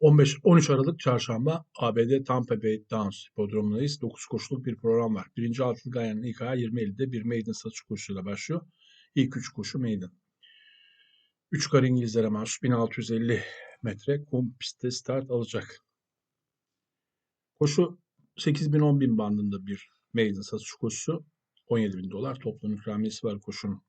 15 13 Aralık Çarşamba ABD Tampa Bay Downs hipodromundayız. 9 koşuluk bir program var. Birinci altılı Gayan'ın ilk ayağı 20.50'de bir maiden satış koşusuyla başlıyor. İlk 3 koşu maiden. 3 kar İngilizlere mahsus 1650 metre kum pistte start alacak. Koşu 8000 bin bandında bir maiden satış koşusu. 17 bin dolar toplam ikramiyesi var koşunun.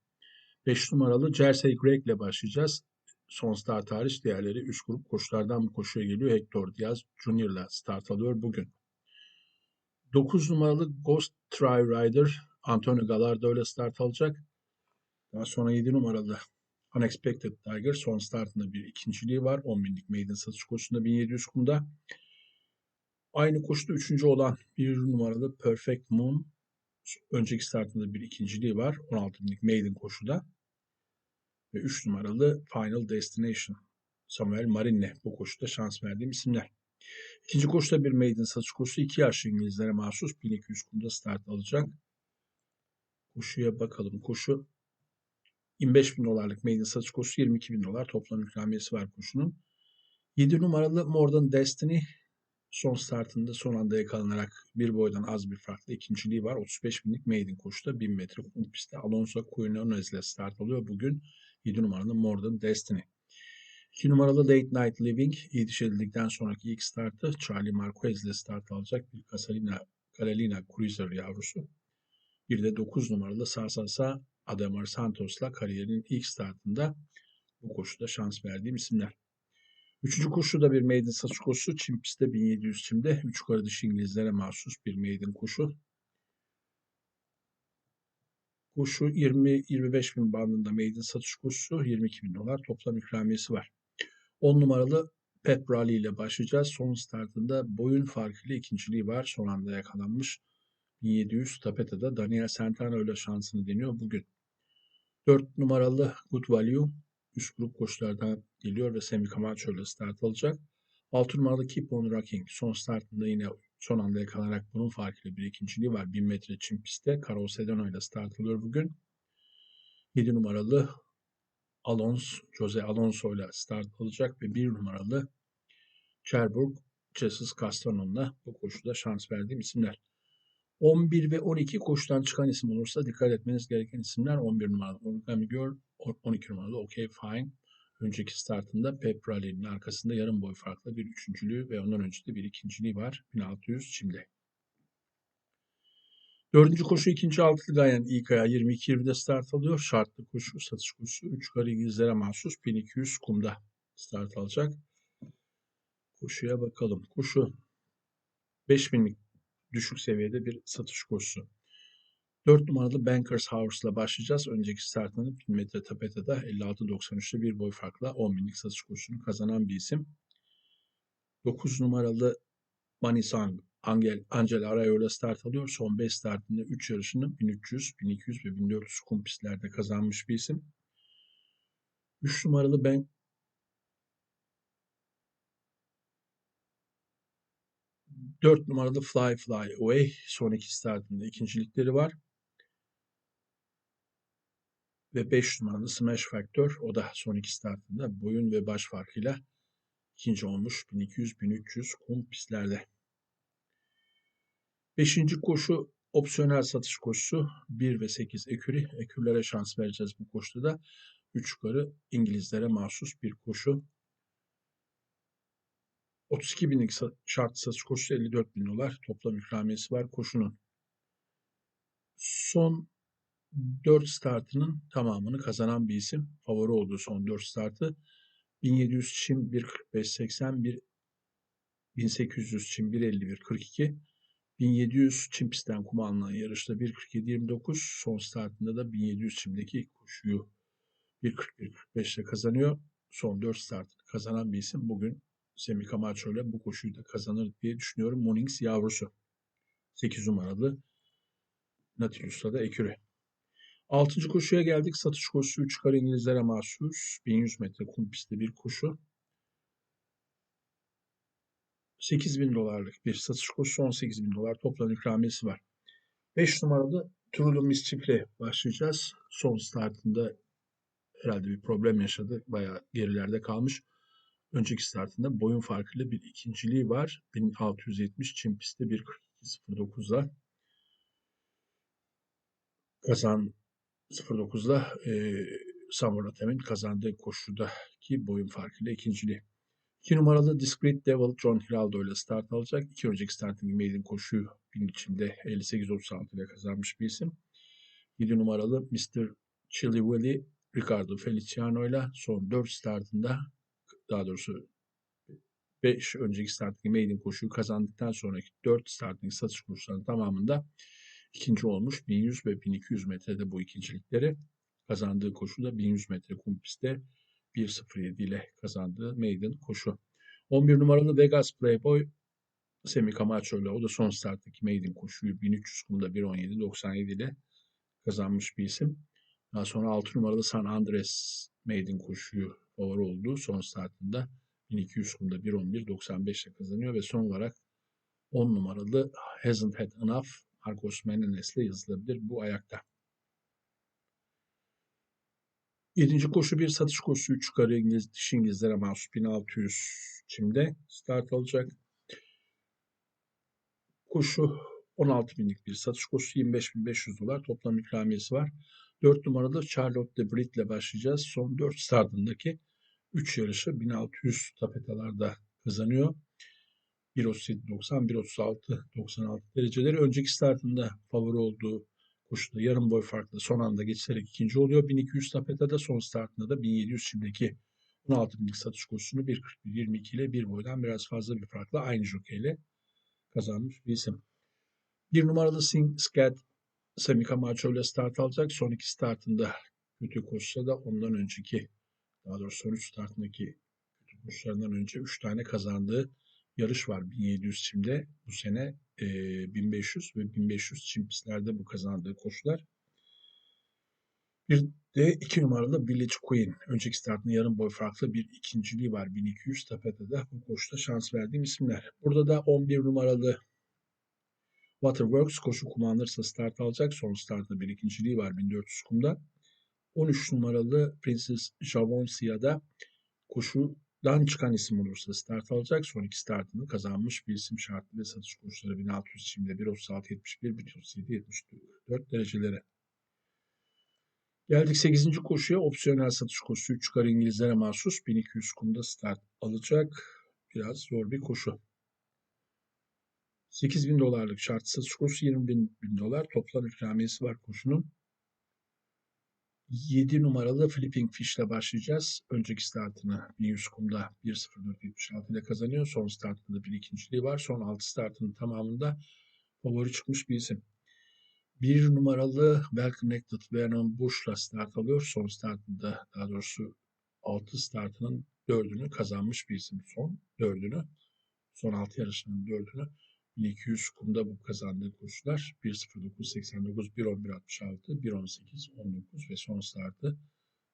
5 numaralı Jersey Greg ile başlayacağız. Son start hariç diğerleri 3 grup koşulardan bu koşuya geliyor. Hector Diaz Junior ile start alıyor bugün. 9 numaralı Ghost Try Rider Antonio Gallardo ile start alacak. Daha sonra 7 numaralı Unexpected Tiger son startında bir ikinciliği var. 10 binlik maiden satış koşusunda 1700 kumda. Aynı koşuda üçüncü olan bir numaralı Perfect Moon önceki startında bir ikinciliği var. 16 binlik maiden koşuda. Ve 3 numaralı Final Destination Samuel Marin'le bu koşuda şans verdiğim isimler. İkinci koşuda bir maiden satış koşusu 2 yaşlı İngilizlere mahsus 1200 kumda start alacak. Koşuya bakalım. Koşu 25 bin dolarlık maiden satış koşusu 22 bin dolar toplam ikramiyesi var koşunun. 7 numaralı Modern Destiny son startında son anda yakalanarak bir boydan az bir farklı ikinciliği var. 35 binlik maiden koşuda 1000 metre kum pistte Alonso Quinones ile start alıyor. Bugün 7 numaralı Modern Destiny. 2 numaralı Late Night Living iyi edildikten sonraki ilk startı Charlie Marquez ile start alacak bir Catalina, Carolina Cruiser yavrusu. Bir de 9 numaralı Sasasa Ademar Santos'la kariyerinin ilk startında bu koşuda şans verdiğim isimler. Üçüncü koşu da bir maiden satış koşusu. Çim pistte 1700 çimde. Üç yukarı dışı İngilizlere mahsus bir maiden koşu. Koşu 20-25 bin bandında maiden satış koşusu. 22 bin dolar toplam ikramiyesi var. 10 numaralı Pep Rally ile başlayacağız. Son startında boyun farkıyla ikinciliği var. Son anda yakalanmış. 1700 Tapeta'da Daniel Santana ile şansını deniyor bugün. 4 numaralı Good Value üst grup koşulardan geliyor ve Semi Camacho ile start alacak. 6 numaralı Keep On Rocking son startında yine son anda yakalanarak bunun farkıyla bir ikinciliği var. 1000 metre çim pistte. Carlos Sedano ile start alıyor bugün. 7 numaralı Alonso, Jose Alonso ile start alacak ve 1 numaralı Cherbourg, Jesus Castronon'la bu koşuda şans verdiğim isimler. 11 ve 12 koşudan çıkan isim olursa dikkat etmeniz gereken isimler 11 numaralı Origami Girl, 12 numaralı OK Fine. Önceki startında Pep Rally'nin arkasında yarım boy farklı bir üçüncülüğü ve ondan önce de bir ikinciliği var. 1600 çimde. Dördüncü koşu ikinci altılı gayen ilk ayağı 22-20'de start alıyor. Şartlı koşu, satış koşusu 3 karı İngilizlere mahsus 1200 kumda start alacak. Koşuya bakalım. Koşu 5000'lik düşük seviyede bir satış koşusu. 4 numaralı Bankers House ile başlayacağız. Önceki startını 1000 metre tapetede 56.93'te bir boy farkla 10 binlik satış koşusunu kazanan bir isim. 9 numaralı Manisang Angel, Angel Arroyo ile start alıyor. Son 5 startında 3 yarışını 1300, 1200 ve 1400 kum pistlerde kazanmış bir isim. 3 numaralı ben 4 numaralı Fly Fly Away son iki startında ikincilikleri var. Ve 5 numaralı Smash Factor o da son iki startında boyun ve baş farkıyla ikinci olmuş 1200-1300 kum pistlerde. Beşinci koşu opsiyonel satış koşusu 1 ve 8 ekürü. Ekürlere şans vereceğiz bu koşuda da. 3 yukarı İngilizlere mahsus bir koşu. 32 binlik şart satış koşusu 54 bin dolar. Toplam ikramiyesi var koşunun. Son 4 startının tamamını kazanan bir isim. Favori olduğu son 4 startı. 1700 çim 1.45.80, 1 1800 çim 1.51.42, 1700 çim pistten kum alınan yarışta 1.47.29, son startında da 1700 çimdeki ilk koşuyu 1.41.45 ile kazanıyor. Son 4 startını kazanan bir isim bugün Semi Camacho ile bu koşuyu da kazanır diye düşünüyorum. Monings yavrusu. 8 numaralı Nautilus'ta da eküre. Altıncı koşuya geldik. Satış koşusu 3 kar İngilizlere mahsus. 1100 metre kum pistte bir koşu. 8 bin dolarlık bir satış koşusu 18 bin dolar toplam ikramiyesi var. 5 numaralı True Mischief'le başlayacağız. Son startında herhalde bir problem yaşadı. Bayağı gerilerde kalmış. Önceki startında boyun farkıyla bir ikinciliği var. 1670 Çin pistte 1.42.09'la kazan 09'la e, Samuel kazandığı koşudaki boyun farkıyla ikinciliği. 2 numaralı Discreet Devil John Hiraldo ile start alacak. İki önceki starting maiden koşuyu bin içinde 58-36 ile kazanmış bir isim. 7 numaralı Mr. Chili Willy Ricardo Feliciano ile son 4 startında daha doğrusu 5 önceki starting maiden koşuyu kazandıktan sonraki 4 starting satış koşularının tamamında ikinci olmuş. 1100 ve 1200 metrede bu ikincilikleri kazandığı koşuda 1100 metre kum pistte 1.07 ile kazandığı maiden koşu. 11 numaralı Vegas Playboy Semi Camacho ile o da son starttaki maiden koşuyu 1300 kumda 1.17.97 ile kazanmış bir isim. Daha sonra 6 numaralı San Andres maiden koşuyu favori oldu. Son startında 1200 kumda 1.11.95 ile kazanıyor ve son olarak 10 numaralı Hasn't Had Enough Menendez ile yazılabilir bu ayakta. Yedinci koşu bir satış koşusu 3 yukarı İngiliz, dişi İngilizlere mahsus 1600 çimde start alacak. Koşu 16 binlik bir satış koşusu 25.500 dolar toplam ikramiyesi var. 4 numaralı Charlotte de Brit ile başlayacağız. Son 4 startındaki 3 yarışı 1600 tapetalarda kazanıyor. 1.37.90, 1.36.96 dereceleri önceki startında favori olduğu koşuda yarım boy farklı son anda geçerek ikinci oluyor. 1200 tapetada son startında da 1700 şimdiki 16 binlik satış koşusunu 1.41.22 ile bir boydan biraz fazla bir farkla aynı jokeyle kazanmış bir isim. Bir numaralı Sing Scat Semi Camacho ile start alacak. Son iki startında kötü koşsa da ondan önceki daha doğrusu son üç startındaki kötü koşularından önce 3 tane kazandığı yarış var 1700 çimde bu sene e, 1500 ve 1500 çim pistlerde bu kazandığı koşular. Bir de iki numaralı Village Queen. Önceki startında yarım boy farklı bir ikinciliği var. 1200 Tapete'de bu koşuda şans verdiğim isimler. Burada da 11 numaralı Waterworks koşu kullanırsa start alacak. Son startında bir ikinciliği var 1400 kumda. 13 numaralı Princess Javoncia'da koşu dan çıkan isim olursa start alacak. Son iki startını kazanmış bir isim şartlı ve satış koşulları 1600 çimde 1.36.71, 1.37.74 derecelere. Geldik 8. koşuya. Opsiyonel satış koşusu 3 yukarı İngilizlere mahsus 1200 kumda start alacak. Biraz zor bir koşu. 8000 dolarlık şart satış koşusu 20 bin, bin dolar. Toplam ikramiyesi var koşunun. 7 numaralı Flipping Fish ile başlayacağız. Önceki startını 1100 kumda 1.04.76 ile kazanıyor. Son startında bir ikinciliği var. Son 6 startının tamamında favori çıkmış bir isim. 1 numaralı Well Connected Vernon Bush'la start alıyor. Son startında daha doğrusu 6 startının 4'ünü kazanmış bir isim. Son 4'ünü. Son 6 yarışının 4'ünü 1200 kumda bu kazandığı koşular 1.09.89, 1.11.66, 1.18.19 ve son startı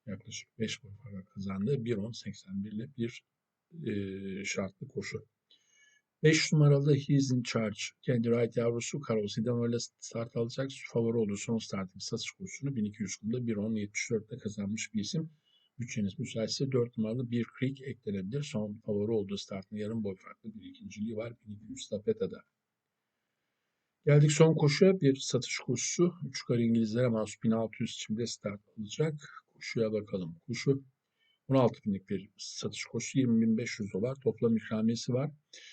yaklaşık 5 boy fark kazandığı 1.10.81 ile bir e, şartlı koşu. 5 numaralı He's in Charge kendi right yavrusu Carlos Hidano start alacak. Favori olduğu son starting satış koşusunu 1200 kumda 1.10.74'te kazanmış bir isim. Bütçeniz müsaitse 4 numaralı bir Creek eklenebilir. Son favori olduğu startında yarım boy farklı bir ikinciliği var 1200 tapeta'da. Geldik son koşuya bir satış koşusu. Üç yukarı İngilizlere mahsus 1600 içinde start alacak. Koşuya bakalım. Koşu 16 binlik bir satış koşusu 20.500 dolar. Toplam ikramiyesi var.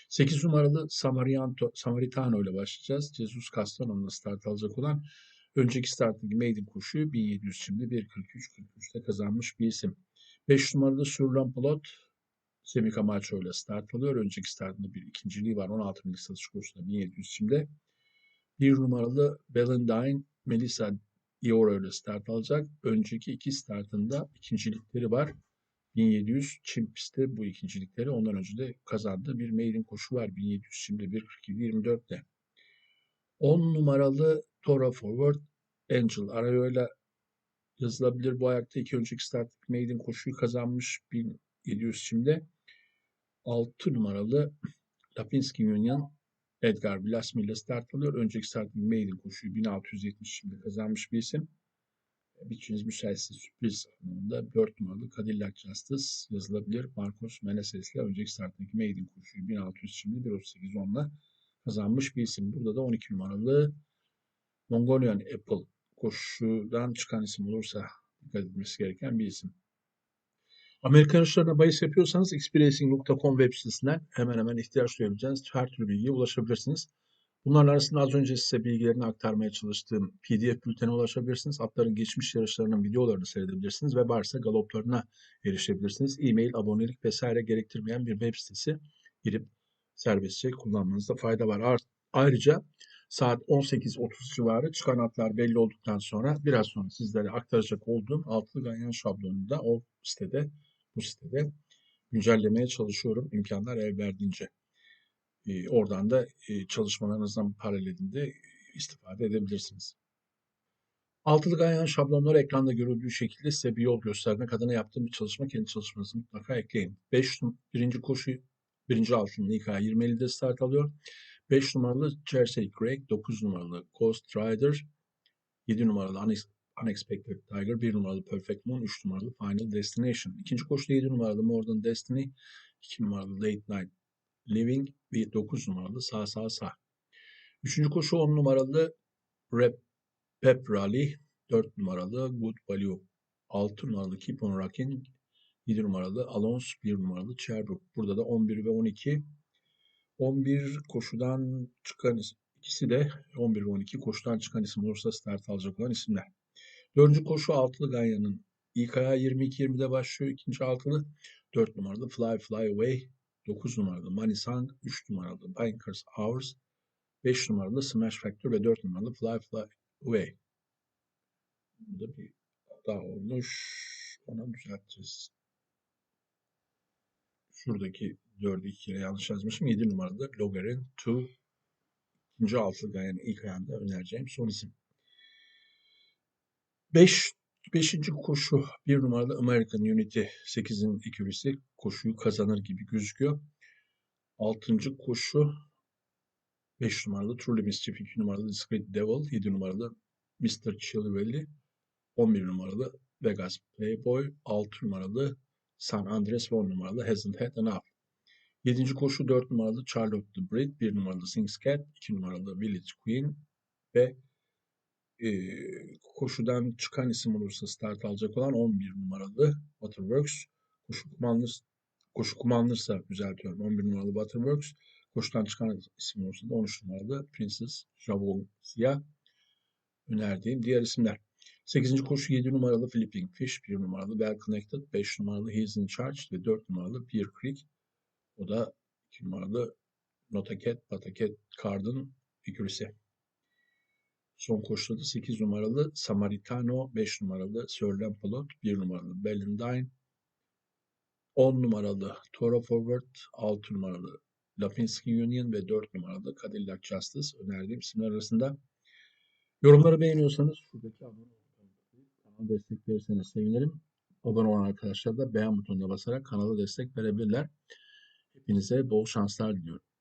8 numaralı Samarianto, Samaritano ile başlayacağız. Jesus Castano'nun start alacak olan önceki startındaki maiden koşuyu 1700 şimdi 1.43-43'te kazanmış bir isim. 5 numaralı Surlan Plot Semi Camacho ile start alıyor. Önceki startında bir ikinciliği var. 16 binlik satış koşusunda 1700 şimdi bir numaralı Valentine Melissa Dior ile start alacak. Önceki iki startında ikincilikleri var. 1700 Çin pistte bu ikincilikleri ondan önce de kazandığı bir maiden koşu var. 1700 şimdi 1.42-24'te. 10 numaralı Tora Forward Angel Arayo ile yazılabilir. Bu ayakta iki önceki start maiden koşuyu kazanmış 1700 şimdi. 6 numaralı Lapinski Union Edgar Blasmi ile start alıyor. Önceki starting maiden koşuyu 1670 şimdi kazanmış bir isim. Bütçeniz müsaitse sürpriz anlamında 4 numaralı Cadillac Justice yazılabilir. Marcos Meneses ile önceki starttaki Maiden koşuyu 1600 şimdi 1.38 onunla kazanmış bir isim. Burada da 12 numaralı Mongolian Apple koşudan çıkan isim olursa dikkat edilmesi gereken bir isim. Amerikan yarışlarına bahis yapıyorsanız xpracing.com web sitesinden hemen hemen ihtiyaç duyabileceğiniz her türlü bilgiye ulaşabilirsiniz. Bunların arasında az önce size bilgilerini aktarmaya çalıştığım PDF bültene ulaşabilirsiniz. Atların geçmiş yarışlarının videolarını seyredebilirsiniz ve varsa galoplarına erişebilirsiniz. E-mail, abonelik vesaire gerektirmeyen bir web sitesi girip serbestçe kullanmanızda fayda var. Ayrıca saat 18.30 civarı çıkan atlar belli olduktan sonra biraz sonra sizlere aktaracak olduğum altılı ganyan şablonunu da o sitede, bu sitede güncellemeye çalışıyorum imkanlar el verdiğince. E, oradan da e, çalışmalarınızdan paralelinde istifade edebilirsiniz. Altılı ganyan şablonları ekranda görüldüğü şekilde size bir yol göstermek adına yaptığım bir çalışma. Kendi çalışmanızı mutlaka ekleyin. 5 birinci koşu, birinci altının İK 20.50'de start alıyor. 5 numaralı Jersey Craig, 9 numaralı Coast Rider, 7 numaralı Unexpected Tiger, 1 numaralı Perfect Moon, 3 numaralı Final Destination. İkinci koşuda 7 numaralı Modern Destiny, 2 numaralı Late Night Living ve 9 numaralı Sağ Sağ Sağ. Üçüncü koşu 10 numaralı Rep Pep Rally, 4 numaralı Good Value, 6 numaralı Keep On Rocking, 7 numaralı Alonso, 1 numaralı Cherbourg. Burada da 11 ve 12 11 koşudan çıkan isim. İkisi de 11 ve 12 koşudan çıkan isim olursa start alacak olan isimler. Dördüncü koşu altılı Ganya'nın ayağı 22-20'de başlıyor. İkinci altılı 4 numaralı Fly Fly Away. 9 numaralı Money Song. 3 numaralı Bankers Hours. 5 numaralı Smash Factor ve 4 numaralı Fly Fly Away. Burada bir hata olmuş. Ona düzelteceğiz. Şuradaki 4'ü 2 kere yanlış yazmışım. 7 numaralı Logarin 2 ikinci altılı yani ilk ayağında önereceğim son isim. 5 5. koşu 1 numaralı American Unity 8'in ikilisi koşuyu kazanır gibi gözüküyor. 6. koşu 5 numaralı Truly Mischief 2 numaralı Discreet Devil 7 numaralı Mr. Chilwelly 11 numaralı Vegas Playboy 6 numaralı San Andres ve 10 numaralı Hasn't Had Enough. 7. koşu 4 numaralı Charlotte the Brit, 1 numaralı Sings Cat, 2 numaralı Village Queen ve e, koşudan çıkan isim olursa start alacak olan 11 numaralı Waterworks. Koşu kullanılırsa, koşu kullanılırsa düzeltiyorum 11 numaralı Waterworks. Koşudan çıkan isim olursa da 13 numaralı Princess Javon Siyah önerdiğim diğer isimler. 8. koşu 7 numaralı Flipping Fish, 1 numaralı Well Connected, 5 numaralı He's in Charge ve 4 numaralı Beer Creek. O da 2 numaralı Notaket, Pataket, Card'ın figürüsü. Son koşuda da 8 numaralı Samaritano, 5 numaralı Sir Lampalot, 1 numaralı Bellendine, 10 numaralı Toro Forward, 6 numaralı Lapinski Union ve 4 numaralı Cadillac Justice önerdiğim isimler arasında. Yorumları beğeniyorsanız şuradaki abone kanala destek verirseniz sevinirim. Abone olan arkadaşlar da beğen butonuna basarak kanala destek verebilirler. Hepinize bol şanslar diliyorum.